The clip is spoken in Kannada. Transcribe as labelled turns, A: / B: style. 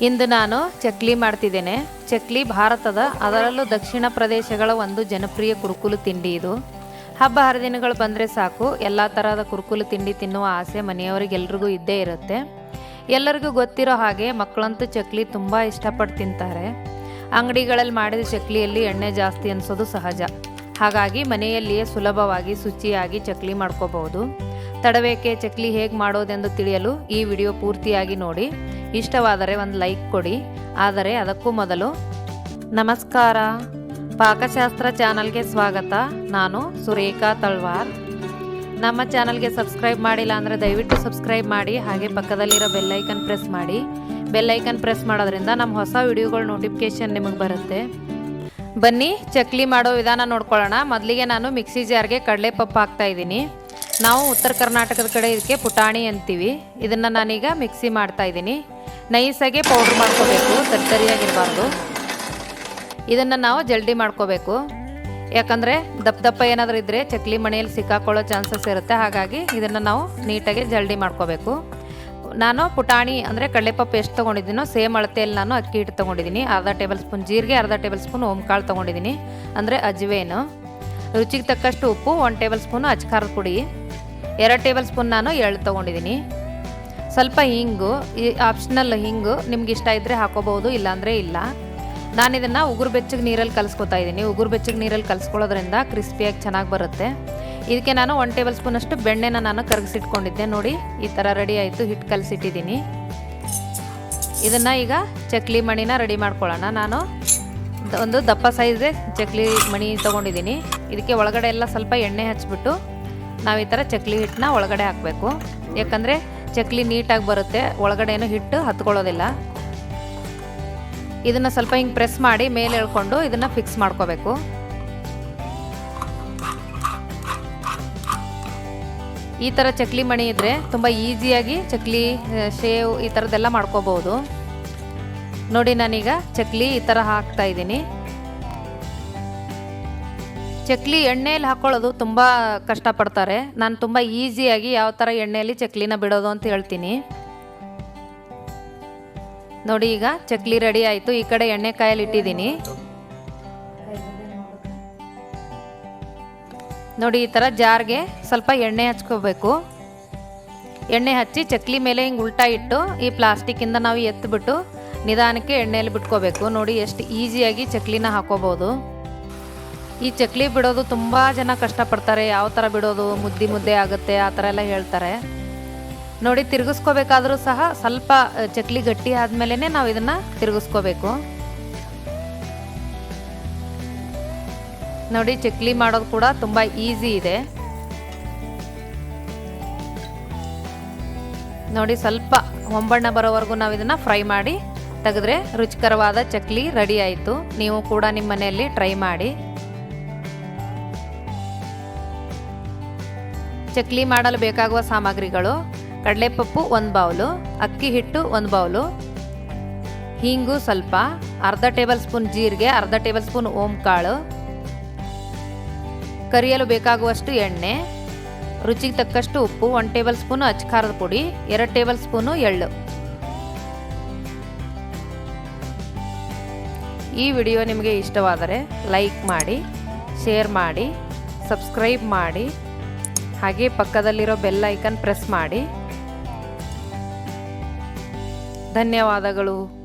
A: ಇಂದು ನಾನು ಚಕ್ಲಿ ಮಾಡ್ತಿದ್ದೇನೆ. ಚಕ್ಲಿ ಭಾರತದ ಅದರಲ್ಲೂ ದಕ್ಷಿಣ ಪ್ರದೇಶಗಳ ಒಂದು ಜನಪ್ರಿಯ ಕುರುಕುಲು ತಿಂಡಿ ಇದು. ಹಬ್ಬ ಹರಿದಿನಗಳು ಬಂದರೆ ಸಾಕು. ಎಲ್ಲ ಥರದ ಕುರುಕುಲು ತಿಂಡಿ ತಿನ್ನುವ ಆಸೆ ಮನೆಯವರಿಗೆಲ್ರಿಗೂ ಇದ್ದೇ ಇರುತ್ತೆ. ಎಲ್ಲರಿಗೂ ಗೊತ್ತಿರೋ ಹಾಗೆ ಮಕ್ಕಳಂತೂ ಚಕ್ಲಿ ತುಂಬ ಇಷ್ಟಪಟ್ಟು ತಿಂತಾರೆ. ಅಂಗಡಿಗಳಲ್ಲಿ ಮಾಡಿದ ಚಕ್ಲಿಯಲ್ಲಿ ಎಣ್ಣೆ ಜಾಸ್ತಿ ಅನಿಸೋದು ಸಹಜ. ಹಾಗಾಗಿ ಮನೆಯಲ್ಲಿಯೇ ಸುಲಭವಾಗಿ ಶುಚಿಯಾಗಿ ಚಕ್ಲಿ ಮಾಡ್ಕೋಬಹುದು. ತಡವೇಕೆ ಚಕ್ಲಿ ಹೇಗೆ ಮಾಡೋದೆಂದು ತಿಳಿಯಲು ಈ ವಿಡಿಯೋ ಪೂರ್ತಿಯಾಗಿ ನೋಡಿ. ಇಷ್ಟವಾದರೆ ಒಂದು ಲೈಕ್ ಕೊಡಿ. ಆದರೆ ಅದಕ್ಕೂ ಮೊದಲು ನಮಸ್ಕಾರ. ಪಾಕಶಾಸ್ತ್ರ ಚಾನಲ್ಗೆ ಸ್ವಾಗತ. ನಾನು ಸುರೇಖಾ ತಳ್ವಾರ್. ನಮ್ಮ ಚಾನಲ್ಗೆ ಸಬ್ಸ್ಕ್ರೈಬ್ ಮಾಡಿಲ್ಲ ಅಂದರೆ ದಯವಿಟ್ಟು ಸಬ್ಸ್ಕ್ರೈಬ್ ಮಾಡಿ, ಹಾಗೆ ಪಕ್ಕದಲ್ಲಿರೋ ಬೆಲ್ಲೈಕನ್ ಪ್ರೆಸ್ ಮಾಡಿ. ಬೆಲ್ಲೈಕನ್ ಪ್ರೆಸ್ ಮಾಡೋದ್ರಿಂದ ನಮ್ಮ ಹೊಸ ವಿಡಿಯೋಗಳ ನೋಟಿಫಿಕೇಶನ್ ನಿಮಗೆ ಬರುತ್ತೆ. ಬನ್ನಿ, ಚಕ್ಲಿ ಮಾಡೋ ವಿಧಾನ ನೋಡ್ಕೊಳ್ಳೋಣ. ಮೊದಲಿಗೆ ನಾನು ಮಿಕ್ಸಿ ಜಾರ್ಗೆ ಕಡಲೆ ಪಪ್ಪು ಹಾಕ್ತಾ ಇದ್ದೀನಿ. ನಾವು ಉತ್ತರ ಕರ್ನಾಟಕದ ಕಡೆ ಇದಕ್ಕೆ ಪುಟಾಣಿ ಅಂತೀವಿ. ಇದನ್ನು ನಾನೀಗ ಮಿಕ್ಸಿ ಮಾಡ್ತಾ ಇದ್ದೀನಿ. ನೈಸಾಗಿ ಪೌಡ್ರ್ ಮಾಡ್ಕೋಬೇಕು, ತರಿತರಿಯಾಗಿರಬಾರ್ದು. ಇದನ್ನು ನಾವು ಜಲ್ದಿ ಮಾಡ್ಕೋಬೇಕು. ಯಾಕಂದರೆ ದಪ್ಪ ದಪ್ಪ ಏನಾದರೂ ಇದ್ದರೆ ಚಕ್ಲಿ ಮಣೆಯಲ್ಲಿ ಸಿಕ್ಕಾಕೊಳ್ಳೋ ಚಾನ್ಸಸ್ ಇರುತ್ತೆ. ಹಾಗಾಗಿ ಇದನ್ನು ನಾವು ನೀಟಾಗಿ ಜಲ್ದಿ ಮಾಡ್ಕೋಬೇಕು. ನಾನು ಪುಟಾಣಿ ಅಂದರೆ ಕಡಲೆಪಪ್ಪು ಎಷ್ಟು ತೊಗೊಂಡಿದ್ದೀನೋ ಸೇಮ್ ಅಳತೆಯಲ್ಲಿ ನಾನು ಅಕ್ಕಿ ಹಿಟ್ಟು ತೊಗೊಂಡಿದ್ದೀನಿ. ಅರ್ಧ ಟೇಬಲ್ ಸ್ಪೂನ್ ಜೀರಿಗೆ, ಅರ್ಧ ಟೇಬಲ್ ಸ್ಪೂನ್ ಓಂಕಾಳು ತೊಗೊಂಡಿದ್ದೀನಿ. ಅಂದರೆ ಅಜ್ವೇನು ರುಚಿಗೆ ತಕ್ಕಷ್ಟು ಉಪ್ಪು, ಒಂದು ಟೇಬಲ್ ಸ್ಪೂನು ಅಚ್ಕಾರದ ಪುಡಿ. ಎರಡು ಟೇಬಲ್ ಸ್ಪೂನ್ ನಾನು ಎಳ್ಳು ತೊಗೊಂಡಿದ್ದೀನಿ. ಸ್ವಲ್ಪ ಹಿಂಗು, ಈ ಆಪ್ಷನಲ್ ಹಿಂಗು ನಿಮ್ಗೆ ಇಷ್ಟ ಇದ್ದರೆ ಹಾಕೋಬಹುದು, ಇಲ್ಲಾಂದರೆ ಇಲ್ಲ. ನಾನು ಇದನ್ನು ಉಗುರು ಬೆಚ್ಚಗೆ ನೀರಲ್ಲಿ ಕಲಿಸ್ಕೊತಾ ಇದ್ದೀನಿ ಉಗುರು ಬೆಚ್ಚಗೆ ನೀರಲ್ಲಿ ಕಲಿಸ್ಕೊಳ್ಳೋದ್ರಿಂದ ಕ್ರಿಸ್ಪಿಯಾಗಿ ಚೆನ್ನಾಗಿ ಬರುತ್ತೆ. ಇದಕ್ಕೆ ನಾನು ಒನ್ ಟೇಬಲ್ ಸ್ಪೂನಷ್ಟು ಬೆಣ್ಣೆನ ನಾನು ಕರಗಿಸಿಟ್ಕೊಂಡಿದ್ದೆ. ನೋಡಿ, ಈ ಥರ ರೆಡಿ ಆಯಿತು. ಹಿಟ್ಟು ಕಲಸಿಟ್ಟಿದ್ದೀನಿ ಇದನ್ನು ಈಗ ಚಕ್ಲಿ ಮಣಿನ ರೆಡಿ ಮಾಡ್ಕೊಳ್ಳೋಣ. ನಾನು ಒಂದು ದಪ್ಪ ಸೈಜ್ ಚಕ್ಲಿ ಮಣಿ ತೊಗೊಂಡಿದ್ದೀನಿ ಇದಕ್ಕೆ ಒಳಗಡೆ ಎಲ್ಲ ಸ್ವಲ್ಪ ಎಣ್ಣೆ ಹಚ್ಬಿಟ್ಟು ನಾವು ಈ ಥರ ಚಕ್ಲಿ ಹಿಟ್ಟನ್ನ ಒಳಗಡೆ ಹಾಕಬೇಕು. ಯಾಕಂದರೆ ಚಕ್ಲಿ ನೀಟಾಗಿ ಬರುತ್ತೆ. ಒಳಗಡೆ ಏನು ಹಿಟ್ಟು ಹತ್ಕೊಳ್ಳೋದಿಲ್ಲ. ಇದನ್ನು ಸ್ವಲ್ಪ ಹಿಂಗೆ ಪ್ರೆಸ್ ಮಾಡಿ ಮೇಲೆ ಎಳ್ಕೊಂಡು ಇದನ್ನು ಫಿಕ್ಸ್ ಮಾಡ್ಕೋಬೇಕು. ಈ ಥರ ಚಕ್ಲಿ ಮಣಿ ಇದ್ದರೆ ತುಂಬ ಈಸಿಯಾಗಿ ಚಕ್ಲಿ ಶೇವ್ ಈ ಥರದ್ದೆಲ್ಲ ಮಾಡ್ಕೋಬೋದು ನೋಡಿ ನಾನೀಗ ಚಕ್ಲಿ ಈ ಥರ ಹಾಕ್ತಾ ಇದ್ದೀನಿ. ಚಕ್ಲಿ ಎಣ್ಣೆಯಲ್ಲಿ ಹಾಕೊಳ್ಳೋದು ತುಂಬ ಕಷ್ಟಪಡ್ತಾರೆ. ನಾನು ತುಂಬ ಈಸಿಯಾಗಿ ಯಾವ ಥರ ಎಣ್ಣೆಯಲ್ಲಿ ಚಕ್ಲಿನ ಬಿಡೋದು ಅಂತ ಹೇಳ್ತೀನಿ. ನೋಡಿ ಈಗ ಚಕ್ಲಿ ರೆಡಿ ಆಯಿತು. ಈ ಕಡೆ ಎಣ್ಣೆ ಕಾಯಲ್ಲಿ ಇಟ್ಟಿದ್ದೀನಿ. ನೋಡಿ ಈ ಥರ ಜಾರ್ಗೆ ಸ್ವಲ್ಪ ಎಣ್ಣೆ ಹಚ್ಕೋಬೇಕು. ಎಣ್ಣೆ ಹಚ್ಚಿ ಚಕ್ಲಿ ಮೇಲೆ ಹಿಂಗೆ ಉಲ್ಟಾ ಇಟ್ಟು ಈ ಪ್ಲಾಸ್ಟಿಕ್ಕಿಂದ ನಾವು ಎತ್ತಿಬಿಟ್ಟು ನಿಧಾನಕ್ಕೆ ಎಣ್ಣೆಯಲ್ಲಿ ಬಿಟ್ಕೋಬೇಕು. ನೋಡಿ ಎಷ್ಟು ಈಸಿಯಾಗಿ ಚಕ್ಲಿನ ಹಾಕೋಬೋದು. ಈ ಚಕ್ಲಿ ಬಿಡೋದು ತುಂಬ ಜನ ಕಷ್ಟಪಡ್ತಾರೆ. ಯಾವ ಥರ ಬಿಡೋದು, ಮುದ್ದಿ ಮುದ್ದೆ ಆಗುತ್ತೆ, ಆ ಥರ ಎಲ್ಲ ಹೇಳ್ತಾರೆ. ನೋಡಿ, ತಿರುಗಿಸ್ಕೋಬೇಕಾದ್ರೂ ಸಹ ಸ್ವಲ್ಪ ಚಕ್ಲಿ ಗಟ್ಟಿ ಆದಮೇಲೆ ನಾವು ಇದನ್ನು ತಿರುಗಿಸ್ಕೋಬೇಕು. ನೋಡಿ, ಚಕ್ಲಿ ಮಾಡೋದು ಕೂಡ ತುಂಬ ಈಸಿ ಇದೆ. ನೋಡಿ, ಸ್ವಲ್ಪ ಹೊಂಬಣ್ಣ ಬರೋವರೆಗೂ ನಾವು ಇದನ್ನು ಫ್ರೈ ಮಾಡಿ ತೆಗೆದ್ರೆ ರುಚಿಕರವಾದ ಚಕ್ಲಿ ರೆಡಿ ಆಯಿತು. ನೀವು ಕೂಡ ನಿಮ್ಮ ಮನೆಯಲ್ಲಿ ಟ್ರೈ ಮಾಡಿ. ಚಕ್ಲಿ ಮಾಡಲು ಬೇಕಾಗುವ ಸಾಮಗ್ರಿಗಳು, ಕಡಲೆಪಪ್ಪು ಒಂದು ಬೌಲು, ಅಕ್ಕಿ ಹಿಟ್ಟು ಒಂದು ಬೌಲು, ಹಿಂಗು ಸ್ವಲ್ಪ, ಅರ್ಧ ಟೇಬಲ್ ಸ್ಪೂನ್ ಜೀರಿಗೆ, ಅರ್ಧ ಟೇಬಲ್ ಸ್ಪೂನ್ ಓಂಕಾಳು, ಕರಿಯಲು ಬೇಕಾಗುವಷ್ಟು ಎಣ್ಣೆ, ರುಚಿಗೆ ತಕ್ಕಷ್ಟು ಉಪ್ಪು ಒನ್ ಟೇಬಲ್ ಸ್ಪೂನು ಅಚ್ಕಾರದ ಪುಡಿ, ಎರಡು ಟೇಬಲ್ ಸ್ಪೂನು ಎಳ್ಳು. ಈ ವಿಡಿಯೋ ನಿಮಗೆ ಇಷ್ಟವಾದರೆ ಲೈಕ್ ಮಾಡಿ, ಶೇರ್ ಮಾಡಿ, ಸಬ್ಸ್ಕ್ರೈಬ್ ಮಾಡಿ. ಹಾಗೆ ಪಕ್ಕದಲ್ಲಿರೋ ಬೆಲ್ ಐಕನ್ ಪ್ರೆಸ್ ಮಾಡಿ. ಧನ್ಯವಾದಗಳು.